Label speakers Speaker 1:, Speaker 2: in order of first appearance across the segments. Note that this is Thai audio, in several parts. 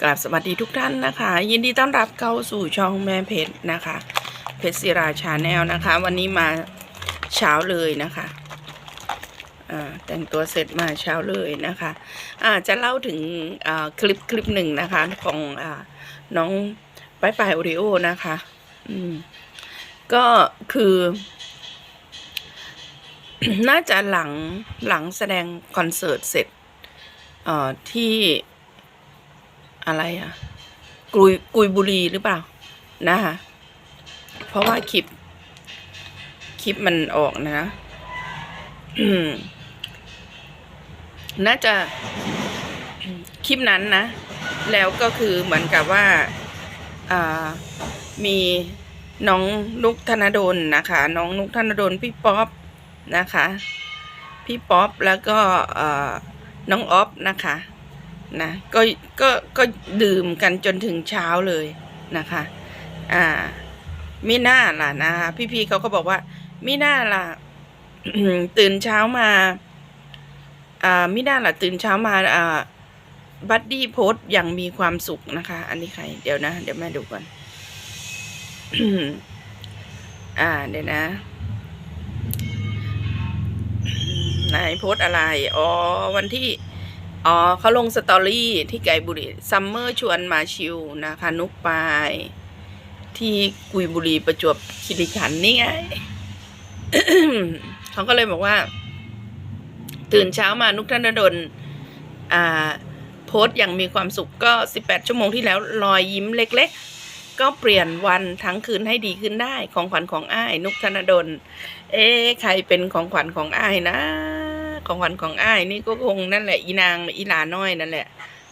Speaker 1: กราบสวัสดีทุกท่านนะคะ ยินดีต้อนรับเข้าสู่ช่องแม่เพชรนะคะ เพชรศิราชาแนลนะคะ วันนี้มาเช้าเลยนะคะแต่งตัวเสร็จมาเช้าเลยนะคะอ่าจะเล่าถึงคลิปคลิปหนึ่งนะคะของอน้องป้ายปายโอริโอนะคะก็คือน่าจะหลังหลังแสดงคอนเสิร์ตเสร็จที่ อะไรอะกุยกุยบุรีหรือเปล่า นะคะเพราะว่าคลิป คลิปมันออกนะน่าจะคลิปนั้นนะ แล้วก็คือเหมือนกับว่าามีน้องนุกธนดลนะคะ น้องนุกธนดลพี่ป๊อปนะคะ พี่ป๊อปแล้วก็น้องออฟนะคะ นะก็ก็ก็ดื่มกันจนถึงเช้าเลยนะคะอ่ามิน่าล่ะนะคะพี่ๆเขาก็บอกว่ามิน่าล่ะตื่นเช้ามาอ่ามิน่าล่ะตื่นเช้ามาอ่าบัดดี้โพสอย่างมีความสุขนะคะ อันนี้ใคร เดี๋ยวนะ เดี๋ยวแม่ดูก่อนอ่าเดี๋ยวนะนายโพสอะไร อ๋อ วันที่ อ๋อเขาลงสตอรี่ที่ไก่บุรีซัมเมอร์ชวนมาชิวนะคะ นุกปาย ที่กุยบุรีประจวบคีรีขันธ์นี่ไงเขาก็เลยบอกว่า ตื่นเช้ามานุกธนดลอ่าโพสต์อย่างมีความสุขก็ 18 ชั่วโมงที่แล้วรอยยิ้มเล็ก ๆ ก็เปลี่ยนวันทั้งคืนให้ดีขึ้นได้ของขวัญของอ้าย นุกธนดล เอ๊ใครเป็นของขวัญของอ้ายนะ ของขวัญของอ้ายนี่ก็คงนั่นแหละอีนางอีหลาน้อยนั่นแหละ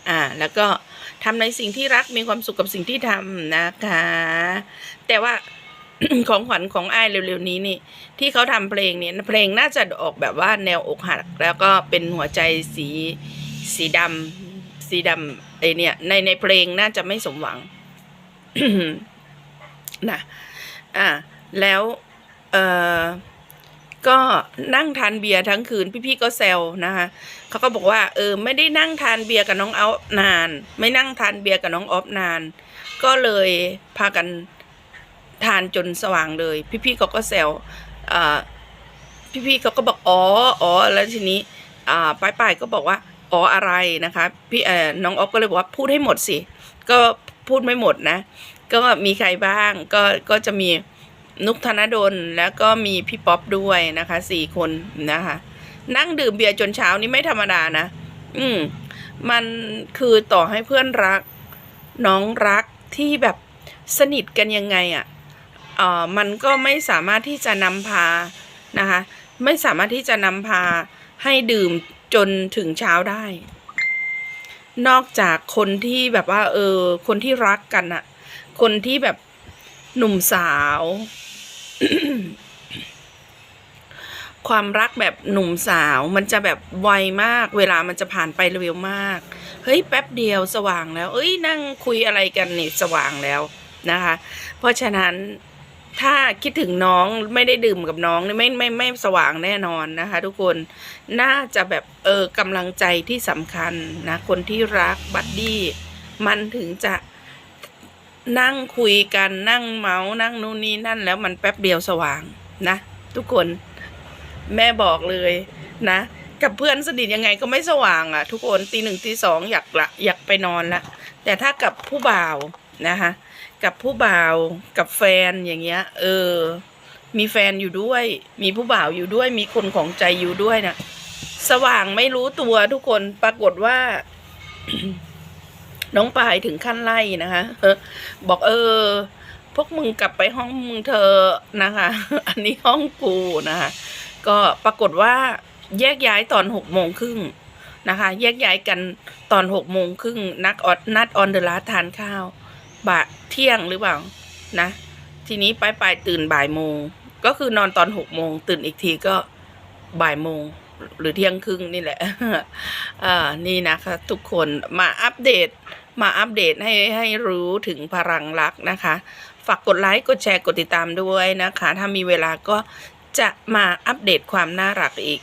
Speaker 1: อ่า แล้วก็ทำในสิ่งที่รักมีความสุขกับสิ่งที่ทำนะคะ แต่ว่าของขวัญของอ้ายเร็วๆนี้นี่ ที่เขาทำเพลงเนี่ยเพลงน่าจะออกแบบว่าแนวอกหัก แล้วก็เป็นหัวใจสีสีดำสีดำไอเนี่ย ในในเพลงน่าจะไม่สมหวังนะอ่าแล้ว เอ่อ ก็นั่งทานเบียร์ทั้งคืนพี่ๆก็แซวนะคะเขาก็บอกว่าเออไม่ได้นั่งทานเบียร์กับน้องเอานาน ไม่นั่งทานเบียร์กับน้องออฟนาน ก็เลยพากันทานจนสว่างเลย พี่ๆเขาก็แซวอ่าพี่ๆเขาก็บอกอ๋ออ๋อแล้วทีนี้อ่าป้ายป้ายก็บอกว่าอ๋ออะไรนะคะพี่เอ่อน้องออฟก็เลยบอกว่าพูดให้หมดสิ ก็พูดไม่หมดนะ ก็มีใครบ้างก็ก็จะมี นุกธนดลแล้วก็มีพี่ป๊อปด้วยนะคะสี่คนนะคะ นั่งดื่มเบียร์จนเช้านี่ไม่ธรรมดานะ อืม มันคือต่อให้เพื่อนรัก น้องรักที่แบบสนิทกันยังไงอะ่ะเอ่อมันก็ไม่สามารถที่จะนำพานะคะ ไม่สามารถที่จะนำพาให้ดื่มจนถึงเช้าได้ นอกจากคนที่แบบว่า เออ คนที่รักกันอะคนที่แบบหนุ่มสาว ความรักแบบหนุ่มสาวมันจะแบบไวมาก เวลามันจะผ่านไปเร็วมาก เฮ้ยแป๊บเดียวสว่างแล้ว เอ้ยนั่งคุยอะไรกันนี่สว่างแล้วนะคะ เพราะฉะนั้นถ้าคิดถึงน้องไม่ได้ดื่มกับน้องนี่ไม่ไม่ไม่สว่างแน่นอนนะคะ ทุกคนน่าจะแบบเออกำลังใจที่สำคัญนะคนที่รักบัดดี้มันถึงจะนั่งคุยกันนั่งเมาส์นั่งนู่นนี่นั่นแล้วมันแป๊บเดียวสว่างนะ ทุกคน แม่บอกเลยนะ กับเพื่อนสนิทยังไงก็ไม่สว่างอะ่ะ ทุกคนตีหนึ่งตีสองอยากละอยากไปนอนละแต่ถ้ากับผู้บ่าวนะคะกับผู้บ่าวกับแฟนอย่างเงี้ย เออ มีแฟนอยู่ด้วย มีผู้บ่าวอยู่ด้วย มีคนของใจอยู่ด้วยนะสว่างไม่รู้ตัวทุกคนปรากฏว่า น้องปายถึงขั้นไล่นะคะบอกเออ พวกมึงกลับไปห้องมึงเธอนะคะ อันนี้ห้องกูนะคะ ก็ปรากฏว่าแยกย้ายตอนหกโมงครึ่งนะคะ แยกย้ายกันตอนหกโมงครึ่งนักออดนัดออนเดอะลาทานข้าวบ่ายเที่ยงหรือเปล่านะ ทีนี้ไปไปตื่นบ่ายโมง ก็คือนอนตอนหกโมงตื่นอีกทีก็บ่ายโมงหรือเที่ยงครึ่งนี่แหละอ่านี่นะคะ ทุกคนมาอัปเดตมาอัปเดตให้ให้รู้ถึงพลังรักนะคะ ฝากกดไลค์ กดแชร์ กดติดตามด้วยนะคะ ถ้ามีเวลาก็ จะมาอัปเดตความน่ารักอีก